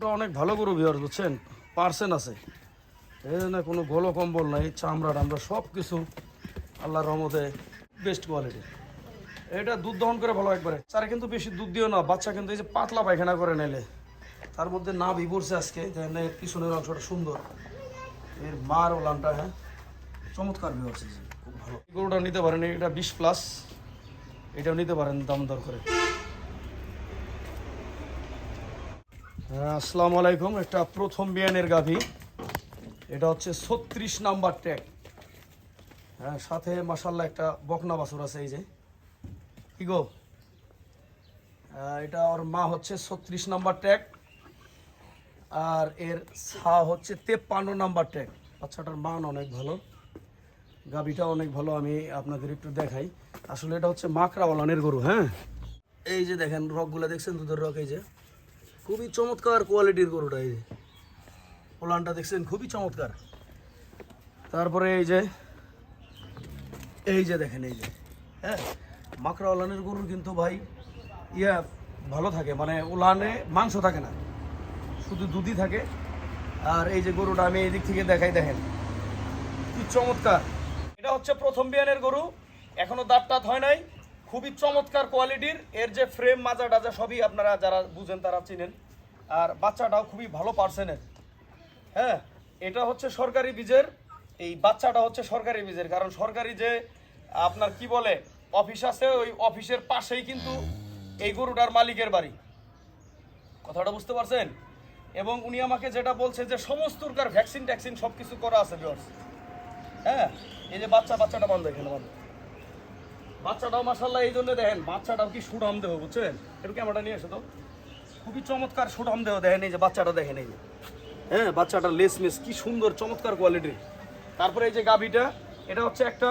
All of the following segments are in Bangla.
ওটা অনেক ভালো গরু বিহার বুঝছেন? পার্সেন্ট আছে। এই না, কোনো গলো কম্বল নাই চামড়া টামড়া সব কিছু আল্লাহর রহমতে বেস্ট কোয়ালিটি এটা দুধ দহন করে ভালো একবারে। তারা কিন্তু বেশি দুধ দিও না, বাচ্চা কিন্তু এই যে পাতলা পায়খানা করে নেলে। তার মধ্যে না বিপরছে আজকে এর পিছনের অংশটা সুন্দর। এর মার ওলানটা হ্যাঁ? চমৎকার বিপরছে খুব ভালো। গরুটা নিতে পারেন, এটা বিশ প্লাস এটাও নিতে পারেন দাম দর করে হ্যাঁ আসসালামু আলাইকুম। একটা প্রথম বিয়ানের গাভি। এটা হচ্ছে ছত্রিশ নাম্বার ট্যাগ। হ্যাঁ সাথে মাসাল্লাহ একটা বকনা বাছুর আছে এই যে। কি গো? আহ, এটা ওর মা হচ্ছে ছত্রিশ নাম্বার ট্যাগ। আর এর ছা হচ্ছে তেপ্পান্ন নাম্বার ট্যাগ। বাচ্চাটার মান অনেক ভালো। গাভিটা অনেক ভালো আমি আপনাদের একটু দেখাই। আসলে এটা হচ্ছে মাকড়া ওলানের গরু হ্যাঁ? এই যে দেখেন রকগুলো দেখছেন দুধের রক এই যে। খুবই চমৎকার কোয়ালিটির গরুটা এই যে। ওলানটা দেখছেন, খুবই চমৎকার। তারপরে এই যে এই যে দেখেন, এই যে। হ্যাঁ মাকড়া ওলানের গরুর কিন্তু ভাই ইয়া ভালো থাকে মানে ওলানে মাংস থাকে না। শুধু দুধই থাকে। আর এই যে গরুটা আমি এই দিক থেকে দেখাই, দেখেন। কি চমৎকার। এটা হচ্ছে প্রথম বিয়ানের গরু। এখনও দাঁত টাত হয় নাই। খুবই চমৎকার কোয়ালিটির। এর যে ফ্রেম মাজা টাজা সবই আপনারা যারা বুঝেন তারা চিনেন। আর বাচ্চাটাও খুবই ভালো পার্সেনের হ্যাঁ এটা হচ্ছে সরকারি বীজের। এই বাচ্চাটা হচ্ছে সরকারি বীজের। কারণ সরকারি যে, আপনার কি বলে অফিস আছে, ওই অফিসের পাশেই কিন্তু এই গরুটার মালিকের বাড়ি। কথাটা বুঝতে পারছেন? এবং উনি আমাকে যেটা বলছে যে, সমস্ত ভ্যাকসিন ট্যাকসিন সব কিছু করা আছে ভিউয়ার্স হ্যাঁ এই যে বাচ্চা, বাচ্চাটা বান্ধ এখানে, বান্ধ। বাচ্চাটাও মাসাল্লাহ এই জন্য দেখেন বাচ্চাটাও কি সুঠাম দেহ, বুঝছেন? একটু ক্যামেরাটা নিয়ে এসো তো। খুবই চমৎকার সুঠাম দেহ দেখেন এই যে বাচ্চাটা দেখেন, এই যে। হ্যাঁ বাচ্চাটা লেস মেস কি সুন্দর, চমৎকার কোয়ালিটির। তারপরে এই যে গাভিটা, এটা হচ্ছে একটা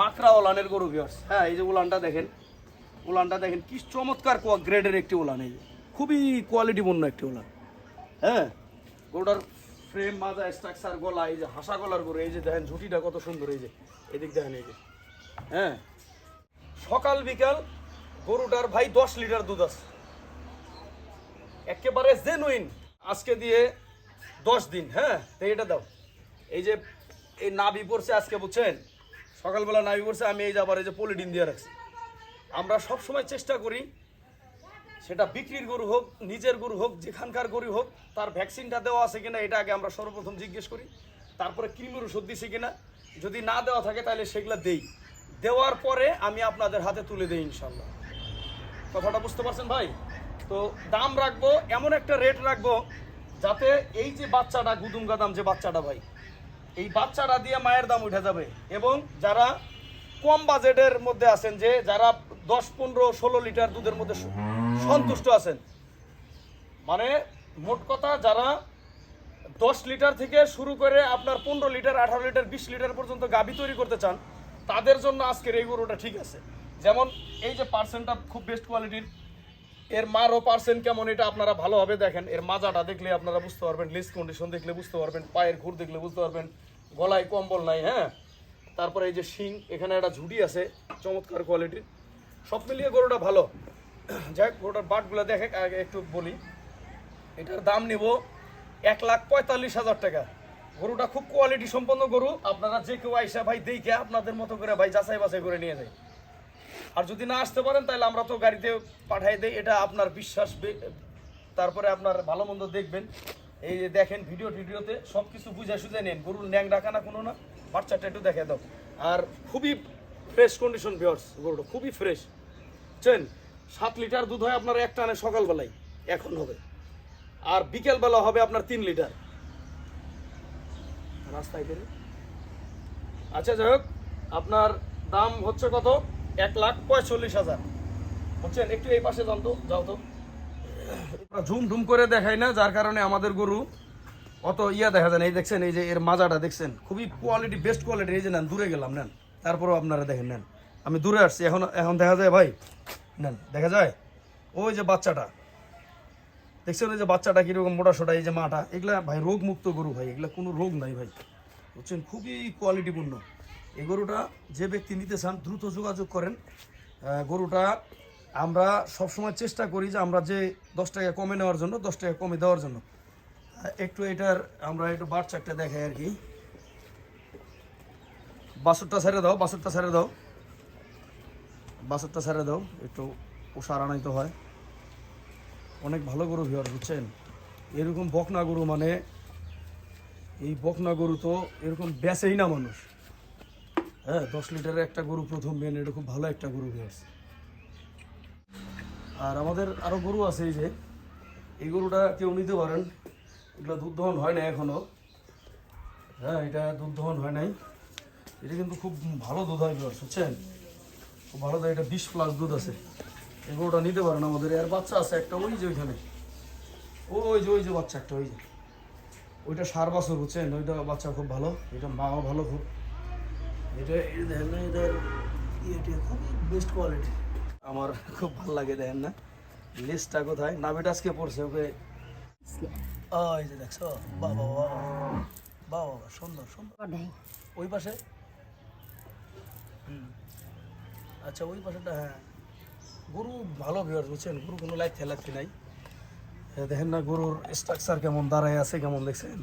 মাকড়া ওলানের গরু ভিউয়ার্স হ্যাঁ এই যে উলানটা দেখেন। উলানটা দেখেন, কি চমৎকার গ্রেডের একটি উলান এই যে। খুবই কোয়ালিটিপূর্ণ একটি উলান হ্যাঁ গরুটার ফ্রেম মাজা স্ট্রাকচার গলা, এই যে হাসা গলার গরু, এই যে দেখেন ঝুটিটা কত সুন্দর, এই যে। এদিক দেখেন, এই যে। হ্যাঁ সকাল, বিকাল গরুটার ভাই দশ লিটার দুধ আছে। একেবারে জেনুইন আজকে দিয়ে দশ দিন হ্যাঁ? তো এটা দাও। এই যে, এই নাভি পড়ছে আজকে, বুঝছেন? সকালবেলা নাভি পড়ছে আমি এই যাবার এই যে পলিডিন দিয়ে রাখছি। আমরা সব সময় চেষ্টা করি, সেটা বিক্রির গরু হোক, নিজের গরু হোক, যেখানকার গরু হোক, তার ভ্যাকসিনটা দেওয়া আছে কিনা, এটা আগে আমরা সর্বপ্রথম জিজ্ঞেস করি। তারপরে কৃমির ওষুধ দিছে কিনা, যদি না দেওয়া থাকে, তাহলে সেগুলো দেই। দেওয়ার পরে আমি আপনাদের হাতে তুলে দিই ইনশাল্লাহ কথাটা বুঝতে পারছেন ভাই? তো দাম রাখব, এমন একটা রেট রাখব যাতে এই যে বাচ্চাটা গুদুম গাদাম যে বাচ্চাটা ভাই, এই বাচ্চাটা দিয়ে মায়ের দাম উঠে যাবে এবং যারা কম বাজেটের মধ্যে আছেন যে, যারা দশ, পনেরো, ষোলো লিটার দুধের মধ্যে সন্তুষ্ট আছেন মানে মোট কথা যারা দশ লিটার থেকে শুরু করে আপনার পনেরো লিটার, আঠারো লিটার, বিশ লিটার পর্যন্ত গাভী তৈরি করতে চান তাদের জন্য আজকের এই গরুটা ঠিক আছে। যেমন এই যে পার্সেন্টটা খুব বেস্ট কোয়ালিটির এর মারও পার্সেন্ট কেমন এটা আপনারা ভালোভাবে দেখেন। এর মাজাটা দেখলে আপনারা বুঝতে পারবেন লিস কন্ডিশন দেখলে বুঝতে পারবেন, পায়ের ঘুর দেখলে বুঝতে পারবেন, গলায় কম্বল নাই হ্যাঁ? তারপরে এই যে শিং, এখানে একটা ঝুটি আছে, চমৎকার কোয়ালিটির সব মিলিয়ে গরুটা ভালো। যাই হোক, গরুটার বাটগুলো দেখে আগে একটু বলি। এটার দাম নিব এক লাখ পঁয়তাল্লিশ হাজার টাকা। গরুটা খুব কোয়ালিটি সম্পন্ন গরু। আপনারা যে কেউ আইসা ভাই দেখে আপনাদের মতো করে ভাই যাচাই বাছাই করে নিয়ে যায়। আর যদি না আসতে পারেন, তাহলে আমরা তো গাড়িতে পাঠাই দেই। এটা আপনার বিশ্বাস তারপরে আপনার ভালো মন্দ দেখবেন। এই যে দেখেন ভিডিও টিডিওতে সব কিছু বুঝে সুঝে নেন। গরুর ন্যাং রাখা না কোনো না, বাচ্চাটা একটু দেখে দাও। আর খুবই ফ্রেশ কন্ডিশন ভিওর্স গরুটা খুবই ফ্রেশ চেন সাত লিটার দুধ হয় আপনার এক টানে সকালবেলায়, এখন হবে। আর বিকেলবেলা হবে আপনার তিন লিটার। রাস্তায় বেরো আচ্ছা যাই হোক, আপনার দাম হচ্ছে কত? এক লাখ পঁয়তাল্লিশ হাজার। বুঝছেন? একটু এই পাশে যান তো, যাও তো। ঝুম ঝুম করে দেখাই না, যার কারণে আমাদের গরু অত ইয়া দেখা যায় না। এই দেখছেন, এই যে এর মাজাটা দেখছেন? খুবই কোয়ালিটি বেস্ট কোয়ালিটি এই যে নেন, দূরে গেলাম, নেন। তারপরেও আপনারা দেখেন, নেন। আমি দূরে আসছি, এখন এখন দেখা যায়, ভাই, নেন, দেখা যায়? ওই যে বাচ্চাটা। দেখছেন যে বাচ্চাটা কীরকম মোটা সোটা, এই যে মাটা, এগুলা ভাই রোগ মুক্ত গরু ভাই, এগুলা কোনো রোগ নাই ভাই। বুঝছেন? খুবই কোয়ালিটিপূর্ণ এই গরুটা যে ব্যক্তি নিতে চান, দ্রুত যোগাযোগ করেন। গরুটা আমরা সবসময় চেষ্টা করি যে আমরা যে দশ টাকা কমে নেওয়ার জন্য, দশ টাকা কমে দেওয়ার জন্য। একটু এটার আমরা একটু বাচ্চাটা দেখাই আর কি। বাসুরটা ছেড়ে দাও বাসুরটা ছেড়ে দাও। বাসুরটা ছেড়ে দাও, একটু উষার আনাইতে হয়। অনেক ভালো গরু ভিওর বুঝছেন? এরকম বকনা গরু মানে এই বকনা গরু তো এরকম বেচেই না মানুষ। হ্যাঁ দশ লিটারের একটা গরু প্রথম মেন, এটা খুব ভালো একটা গরু ভিওর্স আর আমাদের আরও গরু আছে এই যে, এই গরুটা কেউ নিতে পারেন। এগুলো দুধ দহন হয় না এখনও। হ্যাঁ এটা দুধ দহন হয় নাই। এটা কিন্তু খুব ভালো দুধ হয় বুঝছেন? খুব ভালো দুধ এটা বিশ প্লাস দুধ আছে। এই গরুটা নিতে পারেন আমাদের। এর বাচ্চা আছে একটা ওই যে ওইখানে। ওই যে ওই যে বাচ্চা একটা ওই যে। ওইটা সার বাছর বুঝছেন? ওইটা বাচ্চা খুব ভালো। এটা মাও ভালো খুব। এটা দেখেন না এটার ইয়েটা খুব বেস্ট কোয়ালিটি আমার খুব ভালো লাগে দেখেন না? লিস্টটা কোথায়? নাবিটা আজকে পড়ছে ওকে। ওই যে দেখছ? বাবা বাবা বাবা বাবা সুন্দর সুন্দর। ওই পাশে? হুম। আচ্ছা ওই পাশেটা হ্যাঁ। গরু ভালো ভিউয়ার বুঝছেন? গরু কোনো লাইট খেলাচ্ছি নাই। দেখেন না গরুর স্ট্রাকচার কেমন, দাঁড়ায় আছে কেমন, দেখছেন?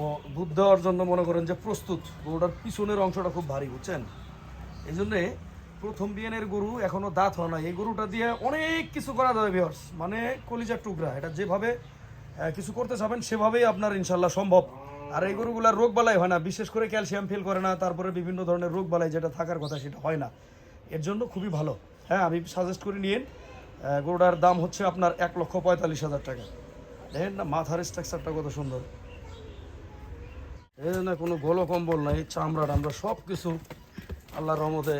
ও দুধ দেওয়ার জন্য মনে করেন যে প্রস্তুত। গরুটার পিছনের অংশটা খুব ভারী, বুঝছেন? এই জন্যে প্রথম বিয়ানের গরু এখনও দাঁত হয় না এই গরুটা দিয়ে অনেক কিছু করা যাবে ভিওর্স মানে কলিজার টুকরা। এটা যেভাবে কিছু করতে চাবেন, সেভাবেই আপনার ইনশাল্লাহ সম্ভব। আর এই গরুগুলার রোগ বালাই হয় না। বিশেষ করে ক্যালসিয়াম ফিল করে না। তারপরে বিভিন্ন ধরনের রোগ বালাই যেটা থাকার কথা সেটা হয় না। এর জন্য খুবই ভালো। হ্যাঁ আমি সাজেস্ট করে নিন গরুটার দাম হচ্ছে আপনার এক লক্ষ পঁয়তাল্লিশ হাজার টাকা। দেখেন না, মাথার স্ট্রাকচারটা কত সুন্দর। এই না, কোনো গোলো কম্বল নাই, চামড়া টামড়া সব কিছু আল্লাহর রহমতে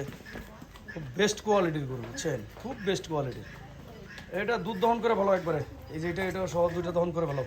খুব বেস্ট কোয়ালিটির গরু, বুঝছেন? খুব বেস্ট কোয়ালিটির এটা দুধ দহন করে ভালো একবারে। এই যে এটা এটা সহ দুইটা দহন করে ভালো।